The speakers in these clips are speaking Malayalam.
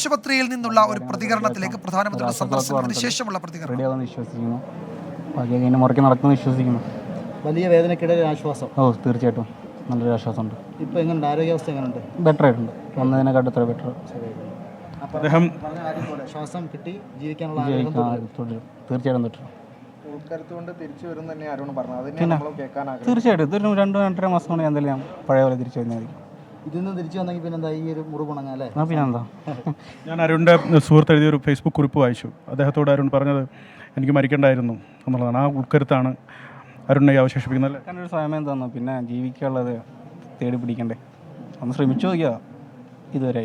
ആശുപത്രിയിൽ നിന്നുള്ള ഒരു പ്രതികരണത്തിലേക്ക് പ്രധാനമന്ത്രിയുടെ സന്ദർശനത്തിന് ശേഷമുള്ള പ്രതികരണം. വിശ്വസിക്കുന്നു. വലിയ വേദനക്കിടയിൽ ആശ്വാസം. ഓ തീർച്ചയായിട്ടും. നല്ലൊരു ആശ്വാസമുണ്ട്. ഇപ്പോൾ എങ്ങനെയുണ്ട് ആരോഗ്യാവസ്ഥ എങ്ങനെയുണ്ട് ബെറ്റർ ആയിട്ടുണ്ട് വന്നതിനെക്കാട്ടും എത്ര ബെറ്റർ. അദ്ദേഹം പറഞ്ഞ കാര്യം പോലെ ശ്വാസം കിട്ടി ജീവിക്കാനുള്ള തീർച്ചയായിട്ടും തുടരും. തീർച്ചയായിട്ടും. ഇതൊരു രണ്ട് രണ്ടര മാസം കൊണ്ട് ഞാൻ എന്തായാലും ഞാൻ പഴയ പോലെ തിരിച്ചു വരുന്നതായിരിക്കും. ഇതിൽ നിന്ന് തിരിച്ചു വന്നെങ്കിൽ പിന്നെ എന്താ ഈ ഒരു മുറിവുണങ്ങാ ഉണങ്ങാം അല്ലേ ആ പിന്നെന്താ ഞാൻ അരുണിന്റെ സുഹൃത്ത് എഴുതിയ ഒരു ഫേസ്ബുക്ക് കുറിപ്പ് വായിച്ചു. അദ്ദേഹത്തോട് അരുൺ പറഞ്ഞത് എനിക്ക് മരിക്കേണ്ടായിരുന്നു എന്നുള്ളതാണ്. ആ ഉൾക്കരുത്താണ് അരുണിനെ അവശേഷിപ്പിക്കുന്നത് അല്ലേ? ഒരു സമയം തന്നു പിന്നെ ജീവിക്കാനുള്ളത് തേടി പിടിക്കണ്ടേ? ഒന്ന് ശ്രമിച്ചു നോക്കിയാ ഇതുവരെ.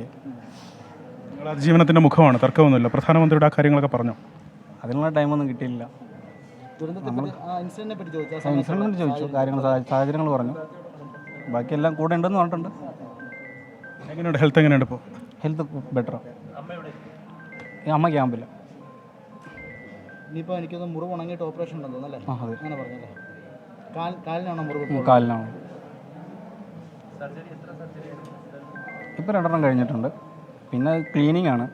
നിങ്ങൾ അതിജീവനത്തിന്റെ മുഖമാണ് തർക്കമൊന്നുമില്ല. പ്രധാനമന്ത്രിയുടെ ആ കാര്യങ്ങളൊക്കെ പറഞ്ഞു? അതിനുള്ള ടൈമൊന്നും കിട്ടിയില്ല. പറ്റി ഇൻസിഡന്റിനെ പറ്റി ചോദിച്ചു? കാര്യങ്ങൾ സാഹ- സാഹചര്യങ്ങൾ പറഞ്ഞു. ബാക്കിയെല്ലാം കൂടെ ഉണ്ടെന്ന് പറഞ്ഞിട്ടുണ്ട്. എങ്ങനെയുണ്ട്? ഹെൽത്ത് എങ്ങനെയുണ്ട് ഇപ്പോൾ ഹെൽത്ത് ബെറ്റർ അമ്മ ക്യാമ്പില്ല ഇനിയിപ്പോൾ എനിക്കൊന്ന് മുറിവ് ഉണങ്ങിയിട്ട് ഓപ്പറേഷൻ ഉണ്ടെന്ന് തോന്നുന്നു അല്ലേ? ആ അതെ. അങ്ങനെ പറഞ്ഞല്ലേ? കാൽ കാലിനാണോ മുറിവ്? കാലിനാണ്. ഇപ്പോൾ രണ്ടെണ്ണം കഴിഞ്ഞിട്ടുണ്ട്. പിന്നെ ക്ലീനിങ് ആണ്.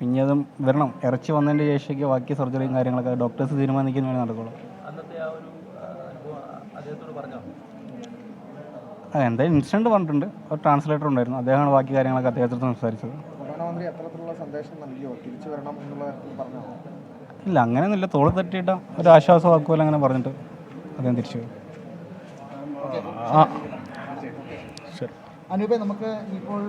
പിന്നെ അതും വരണം. ഇറച്ചി വന്നതിന്റെ ശേഷമൊക്കെ ബാക്കി സർജറിയും കാര്യങ്ങളൊക്കെ ഡോക്ടേഴ്സ് തീരുമാനിക്കുന്നതിന് വേണ്ടി നടക്കുള്ളൂ ആ എന്തായാലും ഇൻസിഡന്റ് പറഞ്ഞിട്ടുണ്ട്. ഒരു ട്രാൻസ്ലേറ്റർ ഉണ്ടായിരുന്നു. അദ്ദേഹമാണ് ബാക്കി കാര്യങ്ങളൊക്കെ അദ്ദേഹത്തിൽ സംസാരിച്ചത്. ഇല്ല അങ്ങനെയൊന്നുമില്ല. തോൾ തട്ടിയിട്ട ഒരു ആശ്വാസം വാക്കുപോലെ അങ്ങനെ പറഞ്ഞിട്ട് അദ്ദേഹം തിരിച്ചു അനൂപെ നമുക്ക് ഇപ്പോൾ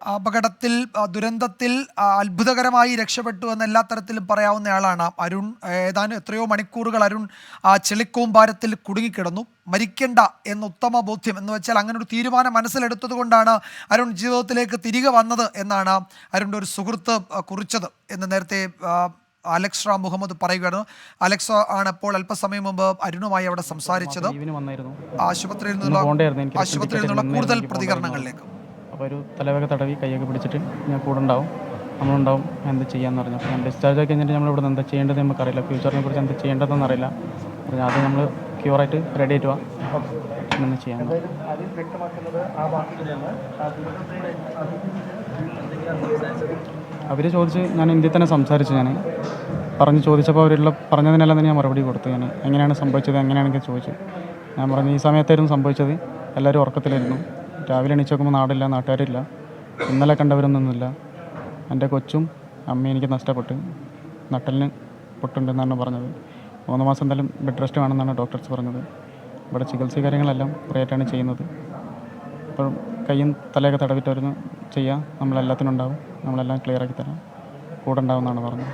അപകടത്തിൽ ദുരന്തത്തിൽ അത്ഭുതകരമായി രക്ഷപ്പെട്ടു എന്ന് എല്ലാ തരത്തിലും പറയാവുന്നയാളാണ് അരുൺ. ഏതാനും എത്രയോ മണിക്കൂറുകൾ അരുൺ ആ ചെളിക്കൂമ്പാരത്തിൽ കുടുങ്ങിക്കിടന്നു. മരിക്കണ്ട എന്ന ഉത്തമ ബോധ്യം എന്ന് വെച്ചാൽ അങ്ങനെ ഒരു തീരുമാനം മനസ്സിലെടുത്തത് കൊണ്ടാണ് അരുൺ ജീവിതത്തിലേക്ക് തിരികെ വന്നത് എന്നാണ് അരുണിന്റെ ഒരു സുഹൃത്ത് കുറിച്ചത് എന്ന് നേരത്തെ അലക്സ് റാം മുഹമ്മദ് പറയുകയാണ് അലക്സ് ആണ് ഇപ്പോൾ അല്പസമയം മുമ്പ് അരുണുമായി അവിടെ സംസാരിച്ചത്. ആശുപത്രിയിൽ നിന്നുള്ള ആശുപത്രിയിൽ നിന്നുള്ള കൂടുതൽ പ്രതികരണങ്ങളിലേക്ക്. അപ്പോൾ ഒരു തലവേഗ തടവി കൈയൊക്കെ പിടിച്ചിട്ട് ഞാൻ കൂടെ ഉണ്ടാവും നമ്മളുണ്ടാവും എന്ത് ചെയ്യാന്ന് പറഞ്ഞു അപ്പോൾ ഞാൻ ഡിസ്ചാർജ് ആക്കി കഴിഞ്ഞിട്ട് നമ്മൾ ഇവിടെ എന്താ ചെയ്യേണ്ടത് നമുക്കറിയില്ല. ഫ്യൂച്ചറിനെ കുറിച്ച് എന്താ ചെയ്യേണ്ടതെന്ന് അറിയില്ല. അപ്പോൾ ആദ്യം നമ്മൾ ക്യൂറായിട്ട് റെഡി ആയിട്ട് പോവാം എന്ന് ചെയ്യാൻ അവർ ചോദിച്ച് ഞാൻ ഇന്ത്യയിൽ തന്നെ സംസാരിച്ചു ഞാൻ പറഞ്ഞ് ചോദിച്ചപ്പോൾ അവരുള്ള പറഞ്ഞതിനെല്ലാം തന്നെ ഞാൻ മറുപടി കൊടുത്തു ഞാൻ എങ്ങനെയാണ് സംഭവിച്ചത്? എങ്ങനെയാണെങ്കിൽ ചോദിച്ചു. ഞാൻ പറഞ്ഞു ഈ സമയത്തായിരുന്നു സംഭവിച്ചത്. എല്ലാവരും ഉറക്കത്തിലായിരുന്നു. രാവിലെ എണീച്ച് നോക്കുമ്പോൾ നാടില്ല നാട്ടുകാരില്ല. ഇന്നലെ കണ്ടവരൊന്നുമില്ല. എന്റെ കൊച്ചും അമ്മയും എനിക്ക് നഷ്ടപ്പെട്ട്. നട്ടലിന് പൊട്ടുണ്ടെന്നാണ് പറഞ്ഞത്. മൂന്ന് മാസം എന്തായാലും ബെഡ് റെസ്റ്റ് വേണമെന്നാണ് ഡോക്ടേഴ്സ് പറഞ്ഞത്. ഇവിടെ ചികിത്സ കാര്യങ്ങളെല്ലാം ഫ്രീ ആയിട്ടാണ് ചെയ്യുന്നത്. അപ്പോൾ കയ്യും തലയൊക്കെ തടവിട്ടായിരുന്നു ചെയ്യാം. നമ്മളെല്ലാത്തിനും ഉണ്ടാവും. നമ്മളെല്ലാം ക്ലിയർ ആക്കി തരാം. കൂടെ ഉണ്ടാവും എന്നാണ് പറഞ്ഞത്.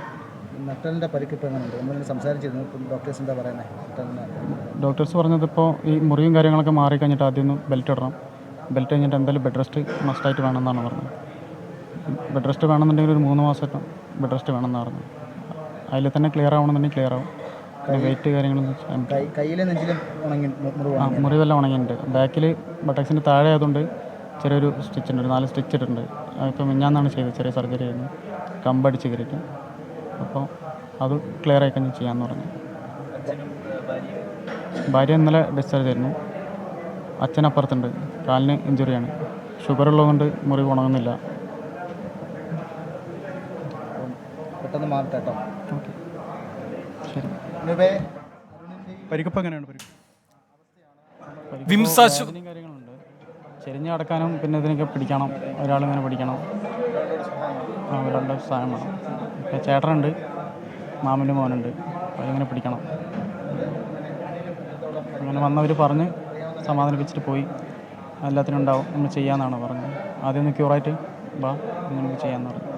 നട്ടലിന്റെ പരിക്ക് ഇപ്പോൾ എങ്ങനെയുണ്ട്? നമ്മൾ സംസാരിച്ചിരുന്നു. ഇപ്പം ഡോക്ടേഴ്സ് എന്താ പറയുന്നത് നട്ടലിന് ഡോക്ടേഴ്സ് പറഞ്ഞത് ഇപ്പോൾ ഈ മുറിയും കാര്യങ്ങളൊക്കെ മാറിക്കഴിഞ്ഞിട്ട് ആദ്യം ഒന്ന് ബെൽറ്റ് ഇടണം. ബെൽറ്റ് കഴിഞ്ഞിട്ട് എന്തായാലും ബെഡ് റെസ്റ്റ് മസ്റ്റായിട്ട് വേണമെന്നാണ് പറഞ്ഞത്. ബെഡ് റെസ്റ്റ് വേണമെന്നുണ്ടെങ്കിൽ ഒരു മൂന്ന് മാസം ബെഡ് റെസ്റ്റ് വേണമെന്നാണ് പറഞ്ഞത്. അതിൽ തന്നെ ക്ലിയർ ആവണമെന്നുണ്ടെങ്കിൽ ക്ലിയർ ആവും. പിന്നെ വെയിറ്റ് കാര്യങ്ങളൊന്നും ആ മുറിവെല്ലാം ഉണങ്ങിയിട്ടുണ്ട്. ബാക്കിൽ ബട്ടക്സിന്റെ താഴെ ആയതുകൊണ്ട് ചെറിയൊരു സ്റ്റിച്ച് ഉണ്ട്. ഒരു നാല് സ്റ്റിച്ച് ഇട്ടിട്ടുണ്ട്. അതിപ്പോൾ മിഞ്ഞാന്നാണ് ചെയ്തത് ചെറിയ സർജറി ആയിരുന്നു. കമ്പടിച്ച് കയറിയിട്ട്. അപ്പോൾ അത് ക്ലിയർ ആയി കഴിഞ്ഞ് ചെയ്യാമെന്ന് പറഞ്ഞു. ഭാര്യ ഇന്നലെ ഡിസ്ചാർജ് ആയിരുന്നു. അച്ഛൻ അപ്പുറത്തുണ്ട് കാലിന് ഇഞ്ചുറിയാണ്. ഷുഗർ ഉള്ളതുകൊണ്ട് മുറിവ് ഉണങ്ങുന്നില്ല പെട്ടെന്ന് മാറട്ടെ കേട്ടോ. ഓക്കെ. ശരി. അനൂപേ പരിക്കപ്പ് എങ്ങനെയാണ് പരിക്ക് കാര്യങ്ങളുണ്ട്. ചെരിഞ്ഞ് കിടക്കാനും പിന്നെ ഇതിനൊക്കെ പിടിക്കണം. ഒരാളിങ്ങനെ പിടിക്കണം. ആ ഒരാളുടെ സഹായം വേണം. പിന്നെ ചേട്ടനുണ്ട്. മാമന്റെ മോനുണ്ട്. അതിങ്ങനെ പിടിക്കണം. അങ്ങനെ വന്നവർ പറഞ്ഞ് സമാധാനിപ്പിച്ചിട്ട് പോയി. എല്ലാത്തിനും ഉണ്ടാവും. നമ്മൾ ചെയ്യാമെന്നാണ് പറഞ്ഞത്. ആദ്യം ഒന്ന് ക്യൂറായിട്ട് വാ നമുക്ക് ചെയ്യാമെന്ന് പറഞ്ഞു